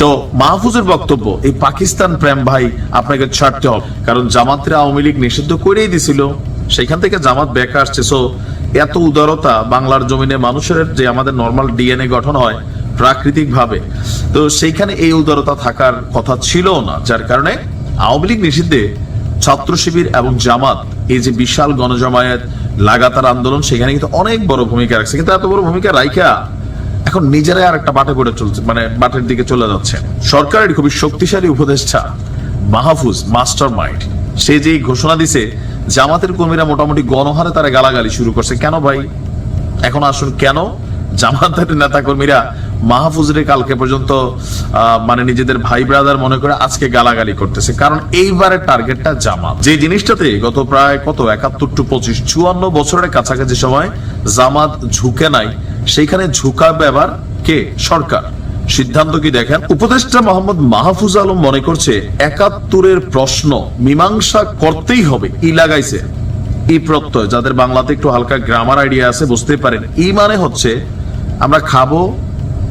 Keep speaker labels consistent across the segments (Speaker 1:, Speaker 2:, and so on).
Speaker 1: তো মাহফুজের বক্তব্য, এই পাকিস্তান প্রেম ভাই আপনাকে ছাড়তে হবে। কারণ জামাতের আওয়ামী লীগ নিষিদ্ধ করেই দিছিল। সেখান থেকে জামাত ব্যাক আসছে। সো এত উদারতা বাংলার জমিনে মানুষের যে আমাদের নর্মাল ডিএনএ গঠন হয় প্রাকৃতিক ভাবে তো সেইখানে এই উদারতা থাকার কথা ছিল না, যার কারণে আওয়ামী লীগ নিষিদ্ধে ছাত্র শিবির এবং জামাত, এই যে বিশাল গণজমায়েত, লাগাতার আন্দোলন, সেখানে কিন্তু অনেক বড় ভূমিকা রাখছে। কিন্তু এত বড় ভূমিকা রাইখা এখন নিজেরাই আর একটা বাটে করে চলছে মানে বাটের দিকে চলে যাচ্ছে। সরকারের খুবই শক্তিশালী উপদেষ্টা মাহফুজ মাস্টার মাইন্ড সে যে ঘোষণা দিছে, জামাতের কর্মীরা মোটামুটি গণহারে তারা গালাগালি শুরু করছে। কেন ভাই? এখন আসুন, কেন? জামাতের নেতা কর্মীরা মাহফুজরে কালকে পর্যন্ত মানে নিজেদের ভাই ব্রাদার মনে করে আজকে গালাগালি করতেছে। কারণ এইবারের টার্গেটটা জামাত। যে জিনিসটাতে গত প্রায় কত? একাত্তর টু পঁচিশ, চুয়ান্ন বছরের কাছাকাছি সময় জামাত ঝুঁকে নাই। সেইখানে ঝুঁকাবে এবার কে? সরকার। সিদ্ধান্ত কি দেখেন? উপদেষ্টা মোহাম্মদ মাহফুজ আলম মনে করছে একাত্তরের প্রশ্ন মীমাংসা করতেই হবে। ই লাগাইছে। ই প্রত্যয়। যাদের বাংলাতে একটু হালকা গ্রামার আইডিয়া আছে, বুঝতে পারেন। ই মানে হচ্ছে আমরা খাব,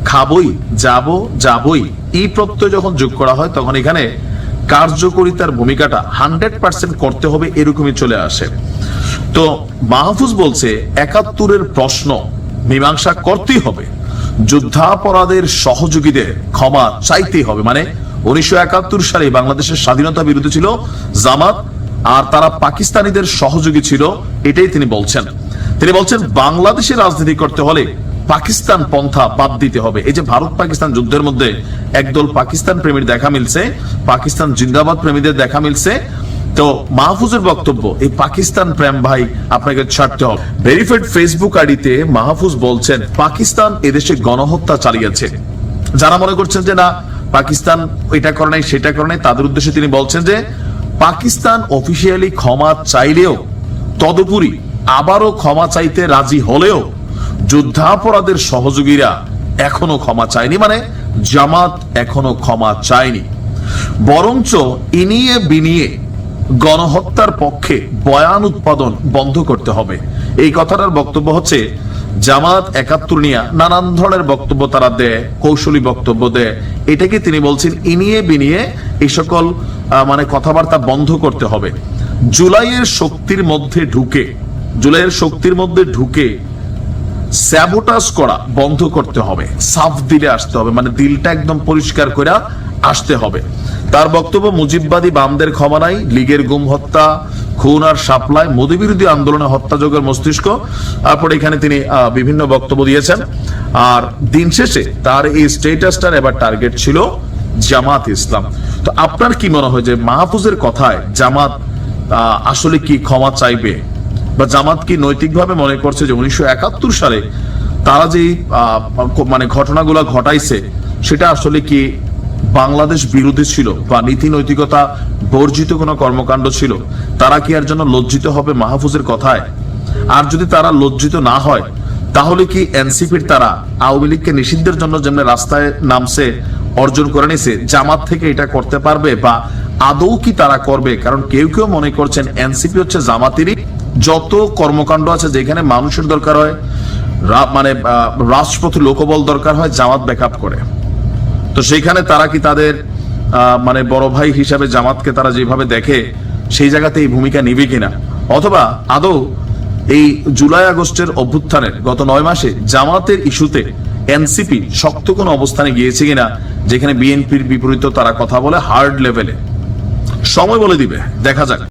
Speaker 1: খাবই, যাব, যাবই। ই প্রত্যয় যখন যোগ করা হয়, তখন এখানে কার্যকরিতার ভূমিকাটা হান্ড্রেড পার্সেন্ট করতে হবে, এরকমই চলে আসে। তো মাহফুজ বলছে একাত্তরের প্রশ্ন মীমাংসা করতেই হবে। যুদ্ধাপরাধের সহযোগীদের ক্ষমা চাইতেই হবে। মানে উনিশশো একাত্তর সালে বাংলাদেশের স্বাধীনতা বিরোধী ছিল জামাত, আর তারা পাকিস্তানিদের সহযোগী ছিল, এটাই তিনি বলছেন। তিনি বলছেন, বাংলাদেশে রাজনীতি করতে হলে পাকিস্তান পন্থা বাদ দিতে হবে। এই যে ভারত পাকিস্তান যুদ্ধের মধ্যে একদল পাকিস্তান প্রেমীর দেখা মিলছে, পাকিস্তান জিন্দাবাদ প্রেমীদের দেখা মিলছে তো মাহফুজের বক্তব্য, এই পাকিস্তান প্রেম ভাই, আপনাকে ছাড়তে হবে। ভেরিফাইড ফেসবুক আইডিতে মাহফুজ বলছেন, পাকিস্তান এদেশে গণহত্যা চালিয়েছে। যারা মনে করছেন যে না, পাকিস্তান এটা করে নাই, সেটা করে নাই, তাদের উদ্দেশ্যে তিনি বলছেন যে, পাকিস্তান অফিসিয়ালি ক্ষমা চাইলেও, তদুপরি আবারও ক্ষমা চাইতে রাজি হলেও, যুদ্ধাপরাধের সহযোগীরা এখনও ক্ষমা চায়নি মানে জামাত এখনও ক্ষমা চায়নি। বরঞ্চ ইনিয়ে বিনিয়ে গণহত্যার পক্ষে বয়ান উৎপাদন বন্ধ করতে হবে। এই কথাটার বক্তব্য হচ্ছে, জামাত একাত্তর নিয়ে নানান ধরনের বক্তব্য তারা দেয়, কৌশলী বক্তব্য দেয়। এটাকে তিনি বলছেন, ইনিয়ে বিনিয়ে এই সকল মানে কথাবার্তা বন্ধ করতে হবে। জুলাইয়ের শক্তির মধ্যে ঢুকে, জুলাইয়ের শক্তির মধ্যে ঢুকে স্যাবোটাস করা বন্ধ করতে হবে। সাফ দিলে আসতে হবে মানে দিলটা একদম পরিষ্কার করে আসতে হবে। তার বক্তব্য, মুজিববাদী বামদের ক্ষমা নাই, লীগের গুম হত্যা, খুন আর সাপ্লাই মোদী বিরোধী আন্দোলনে হত্যাযোগের মস্তিষ্ক। তারপরে এখানে তিনি বিভিন্ন বক্তব্য দিয়েছেন। আর দিন শেষে তার এই স্টেটাসটার এবার টার্গেট ছিল জামাত ইসলাম। তো আপনার কি মনে হয় যে মাহফুজের কথায় জামাত আসলে কি ক্ষমা চাইবে? বা জামাত কি নৈতিকভাবে মনে করছে যে উনিশশো একাত্তর সালে তারা যে মানে ঘটনাগুলো ঘটাইছে, সেটা আসলে কি বাংলাদেশ বিরোধী ছিল বা নীতি নৈতিকতা বর্জিত কোনো কর্মকাণ্ড ছিল, তারা কি এর জন্য লজ্জিত হবে মাহফুজের কথায়? আর যদি তারা লজ্জিত না হয়, তাহলে কি এনসিপির তারা আওয়ামী লীগকে নিষিদ্ধের জন্য যেমন রাস্তায় নামছে, অর্জন করে নিছে, জামাত থেকে এটা করতে পারবে বা আদৌ কি তারা করবে? কারণ কেউ কেউ মনে করছেন এনসিপি হচ্ছে জামাতেরই যত কর্মকাণ্ড আছে যেখানে মানুষের দরকার হয় মানে রাষ্ট্রপতি লোকবল দরকার হয়, জামাত ব্যাকআপ করে। তো সেইখানে তারা কি তাদের মানে বড় ভাই হিসাবে জামাতকে তারা যেভাবে দেখে, সেই জায়গাতে এই ভূমিকা নিবে কিনা? অথবা আদৌ এই জুলাই আগস্টের অভ্যুত্থানের গত নয় মাসে জামাতের ইস্যুতে এনসিপি শক্ত কোনো অবস্থানে গিয়েছে কিনা, যেখানে বিএনপির বিপরীত তারা কথা বলে হার্ড লেভেলে? সময় বলে দিবে, দেখা যাক।